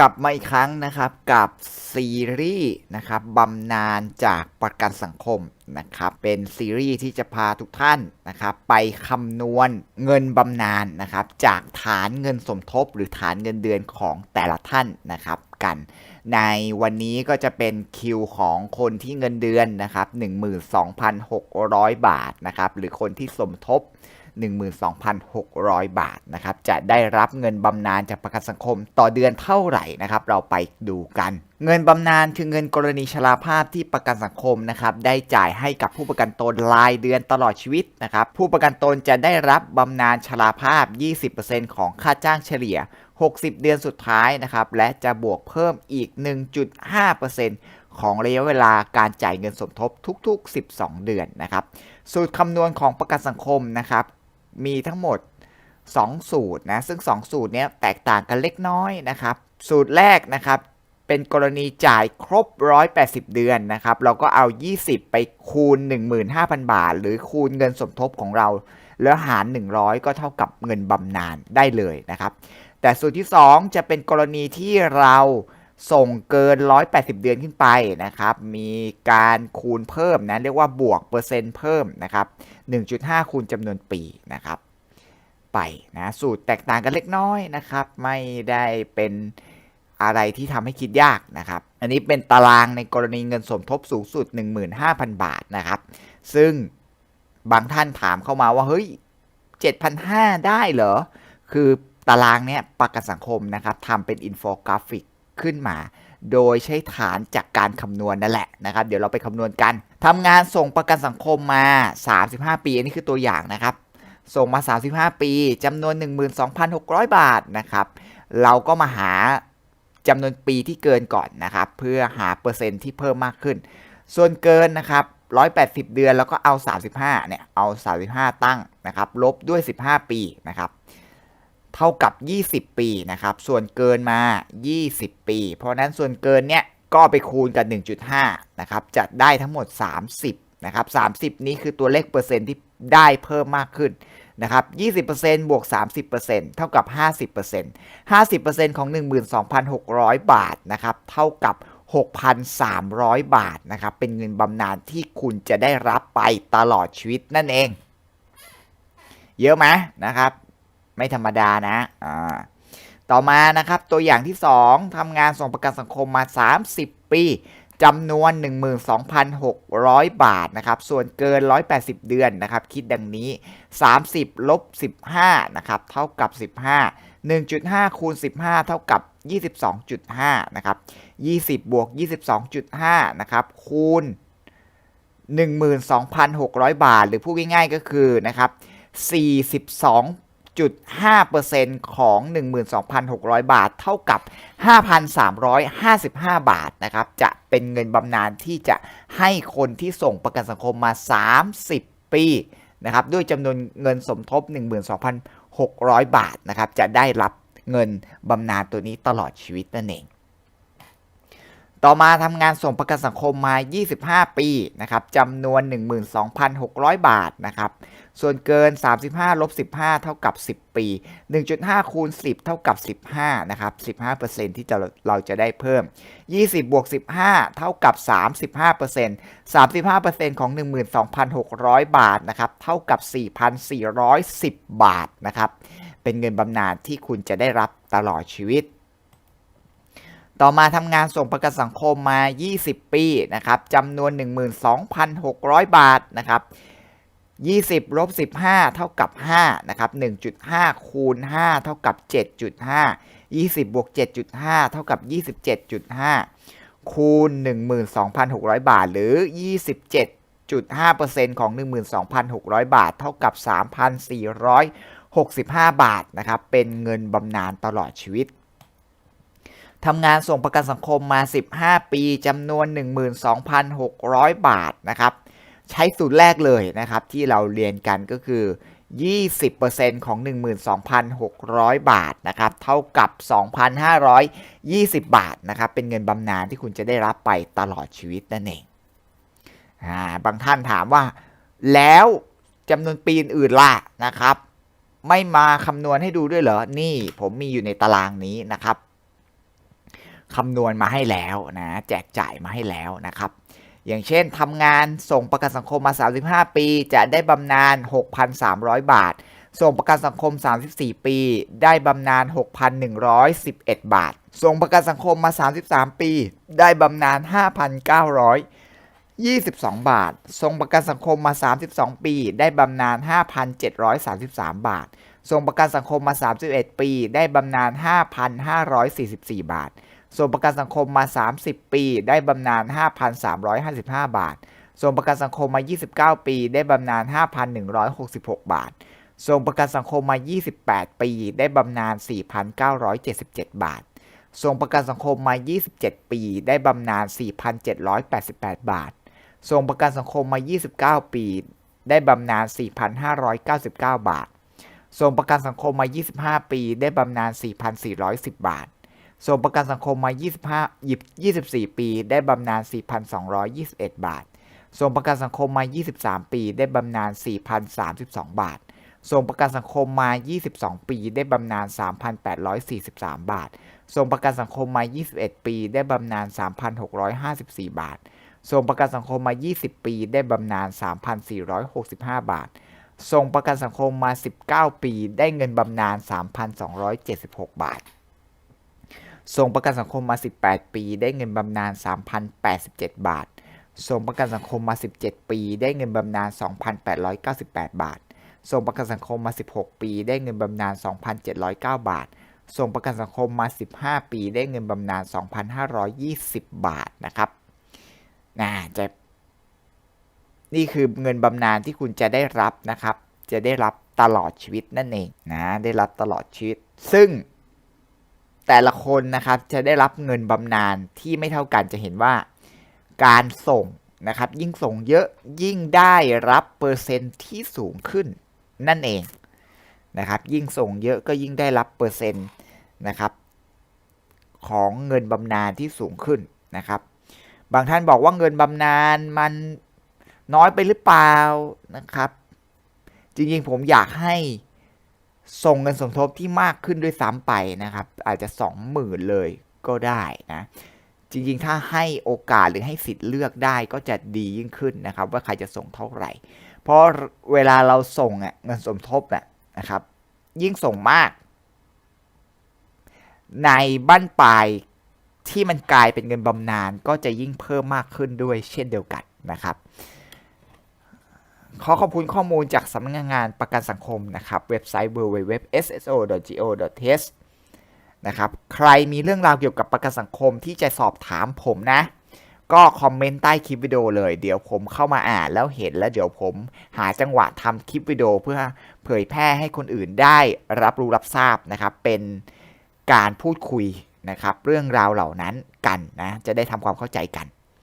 กลับมาอีกครั้งนะครับกับซีรีส์นะครับบำนาญจากประกันสังคมนะครับเป็นซีรีส์ที่จะพาทุกท่านนะครับไปคำนวณเงินบำนาญนะครับจากฐานเงินสมทบ หรือฐานเงินเดือนของแต่ละท่านนะครับกัน ในวันนี้ก็จะเป็นคิวของคนที่เงินเดือนนะครับ12,600 บาทนะครับหรือคนที่สมทบ 12,600 บาทนะครับ จะได้รับเงินบำนาญจากประกันสังคมต่อเดือนเท่าไหร่นะครับ เราไปดูกันเงินบำนาญคือเงินกรณีชราภาพที่ประกันสังคมนะครับได้จ่ายให้กับผู้ประกันตนรายเดือนตลอดชีวิตนะครับผู้ประกันตนจะได้รับบำนาญชราภาพ 20%ของค่าจ้างเฉลี่ย 60 เดือนสุดท้ายนะครับและจะบวกเพิ่มอีก 1.5%ของระยะเวลาการจ่ายเงินสมทบทุก ๆ 12 เดือนนะครับสูตรคำนวณของประกันสังคมนะครับ มีทั้งหมด 2 สูตรนะซึ่ง 2 สูตรเนี้ยแตกต่างกันเล็กน้อยนะครับ สูตรแรกนะครับเป็นกรณีจ่ายครบ 180 เดือนนะครับ เราก็เอา 20 ไปคูณ 15,000 บาท หรือคูณเงินสมทบของเรา แล้วหาร 100 ก็เท่ากับเงินบำนาญได้เลยนะครับ แต่สูตรที่ 2 จะเป็นกรณีที่เรา ส่งเกิน 180 เดือนขึ้นไปนะครับ มีการคูณเพิ่มนะเรียกว่าบวกเปอร์เซ็นต์เพิ่มนะครับ 1.5 คูณจำนวนปีนะครับ ไปนะสูตรแตกต่างกันเล็กน้อยนะครับ ไม่ได้เป็นอะไรที่ทำให้คิดยากนะครับ อันนี้เป็นตารางในกรณีเงินสมทบสูงสุด 15,000 บาทนะครับ ซึ่งบางท่านถามเข้ามาว่าเฮ้ย 7,500 ได้เหรอ คือตารางเนี้ยประกันสังคมนะครับทำเป็นอินโฟกราฟิก ขึ้นมา โดยใช้ฐานจากการคำนวณนั่นแหละนะครับ เดี๋ยวเราไปคำนวณกันทำงานส่งประกันสังคมมา 35 ปีอันนี้คือตัวอย่างนะครับ ส่งมา 35 ปีจำนวน 12,600 บาทนะครับ เราก็มาหาจำนวนปีที่เกินก่อนนะครับ เพื่อหาเปอร์เซ็นต์ที่เพิ่มมากขึ้น ส่วนเกินนะครับ180 เดือนแล้วก็เอา 35เนี่ยเอา 35 ตั้งนะครับ ลบด้วย 15 ปีนะครับ เท่ากับ 20 ปีนะครับ ส่วนเกินมา 20 ปี เพราะนั้นส่วนเกินเนี่ยก็ไปคูณกับ 1.5 นะครับ จะได้ทั้งหมด 30 นะครับ 30 นี้คือตัวเลขเปอร์เซ็นต์ที่ได้เพิ่มมากขึ้นนะครับ 20%บวก 30%เท่ากับ 50% 50%ของ 12,600 บาทนะครับ เท่ากับ 6,300 บาทนะครับ เป็นเงินบำนาญที่คุณจะได้รับไปตลอดชีวิตนั่นเอง เยอะไหมนะครับ ไม่ธรรมดานะอ่าต่อมานะครับตัวอย่างที่ 2ทำงานส่งประกันสังคมมา 30 ปีจำนวน 12,600 บาทนะครับ ส่วนเกิน 180 เดือนนะครับ คิดดังนี้ 30 ลบ 15 นะครับ เท่ากับ 15 1.5 คูณ 15 เท่ากับ 22.5 นะครับ 20 บวก 22.5 นะครับ คูณ 12,600 บาท หรือพูดง่ายๆก็คือนะครับ 42 0.5%ของ 12,600 บาท เท่ากับ 5,355 บาทนะครับ จะเป็นเงินบำนาญที่จะให้คนที่ส่งประกันสังคมมา 30 ปีนะครับ ด้วยจำนวนเงินสมทบ 12,600 บาทนะครับ จะได้รับเงินบำนาญตัวนี้ตลอดชีวิตนั่นเอง ต่อมาทำงานส่งประกันสังคมมา 25 ปีนะครับจำนวน 12,600 บาทนะครับ ส่วนเกิน 35ลบ15 เท่ากับ 10 ปี 1.5 คูณ 10 เท่ากับ 15 นะครับ 15%ที่จะเราจะได้เพิ่ม 20 บวก 15 เท่ากับ 35% 35%ของ 12,600 บาทนะครับ เท่ากับ 4,410 บาทนะครับ เป็นเงินบำนาญที่คุณจะได้รับตลอดชีวิต ต่อมาทำงานส่งประกันสังคมมา 20 ปีนะครับจำนวน 12,600 บาทนะครับ20ลบ15 เท่ากับ5นะครับ1.5 คูณ 5 เท่ากับ 7.5 20บวก7.5 เท่ากับ 27.5 คูณ 12,600 บาท หรือ 27.5%ของ 12,600 บาท เท่ากับ 3,465 บาทนะครับ เป็นเงินบำนาญตลอดชีวิต ทำงานส่งประกันสังคมมา 15 ปีจำนวน 12,600 บาทนะครับ ใช้สูตรแรกเลยนะครับ ที่เราเรียนกันก็คือ 20%ของ 12,600 บาทนะครับ เท่ากับ 2,520 บาทนะครับ เป็นเงินบำนาญที่คุณจะได้รับไปตลอดชีวิตนั่นเองอาบางท่านถามว่า แล้วจำนวนปีอื่นล่ะนะครับ ไม่มาคำนวณให้ดูด้วยเหรอ นี่ผมมีอยู่ในตารางนี้นะครับ คำนวณมาให้แล้วนะแจกจ่ายมาให้แล้วนะครับ อย่างเช่นทำงานส่งประกันสังคมมา 35 ปี จะได้บำนาญ 6,300 บาท ส่งประกันสังคม 34 ปี ได้บำนาญ 6,111 บาท ส่งประกันสังคมมา 33 ปี ได้บำนาญ 5,922 บาทส่งประกันสังคมมา 32 ปี ได้บำนาญ 5,733 บาทส่งประกันสังคมมา 31 ปี ได้บำนาญ 5,544 บาท ส่งประกันสังคมมา 30 ปี ได้บำนาญ 5,355 บาท ส่งประกันสังคมมา 29 ปี ได้บำนาญ 5,166 บาท ส่งประกันสังคมมา 28 ปี ได้บำนาญ 4,977 บาท ส่งประกันสังคมมา 27 ปี ได้บำนาญ 4,788 บาท ส่งประกันสังคมมา 29 ปี ได้บำนาญ 4,599 บาท ส่งประกันสังคมมา 25 ปี ได้บำนาญ 4,410 บาท ส่งประกันสังคมมา 25 24 ปี ได้บำนาญ 4,221 บาท ส่งประกันสังคมมา 23 ปี ได้บำนาญ 4,032 บาท ส่งประกันสังคมมา 22 ปี ได้บำนาญ 3,843 บาท ส่งประกันสังคมมา 21 ปี ได้บำนาญ 3,654 บาท ส่งประกันสังคมมา 20 ปี ได้บำนาญ 3,465 บาทส่งประกันสังคมมา 19 ปี ได้เงินบำนาญ 3,276 บาท ส่งประกันสังคมมา 18 ปี ได้เงินบำนาญ 3,087 บาท ส่งประกันสังคมมา 17 ปี ได้เงินบำนาญ 2,898 บาท ส่งประกันสังคมมา 16 ปี ได้เงินบำนาญ 2,709 บาท ส่งประกันสังคมมา 15 ปี ได้เงินบำนาญ 2,520 บาทนะครับน่าจะนี่คือเงินบำนาญที่คุณจะได้รับนะครับ จะได้รับตลอดชีวิตนั่นเองนะ ได้รับตลอดชีวิต ซึ่ง แต่ละคนนะครับจะได้รับเงินบำนาญที่ไม่เท่ากันจะเห็นว่าการส่งนะครับยิ่งส่งเยอะยิ่งได้รับเปอร์เซ็นต์ที่สูงขึ้นนั่นเองนะครับยิ่งส่งเยอะก็ยิ่งได้รับเปอร์เซ็นต์นะครับของเงินบำนาญที่สูงขึ้นนะครับบางท่านบอกว่าเงินบำนาญมันน้อยไปหรือเปล่านะครับ จริงๆผมอยากให้ ส่งเงินสมทบที่มากขึ้นด้วยซ้ำไปนะครับ อาจจะ 20,000 เลยก็ได้นะจริงๆ ถ้าให้โอกาสหรือให้สิทธิ์เลือกได้ก็จะดียิ่งขึ้นนะครับ ว่าใครจะส่งเท่าไหร่ เพราะเวลาเราส่งเงินสมทบนะครับ ยิ่งส่งมาก ในบ้านปลายที่มันกลายเป็นเงินบำนาญก็จะยิ่งเพิ่มมากขึ้นด้วยเช่นเดียวกันนะครับ ขอขอบคุณข้อมูลจากสำนักงานประกันสังคมนะครับ เว็บไซต์ www.sso.go.th นะครับ ใครมีเรื่องราวเกี่ยวกับประกันสังคมที่จะสอบถามผมนะ ก็คอมเมนต์ใต้คลิปวิดีโอเลย เดี๋ยวผมเข้ามาอ่านแล้วเห็นแล้วเดี๋ยวผมหาจังหวะทำคลิปวิดีโอเพื่อเผยแพร่ให้คนอื่นได้รับรู้รับทราบนะครับ เป็นการพูดคุยนะครับ เรื่องราวเหล่านั้นกันนะ จะได้ทำความเข้าใจกัน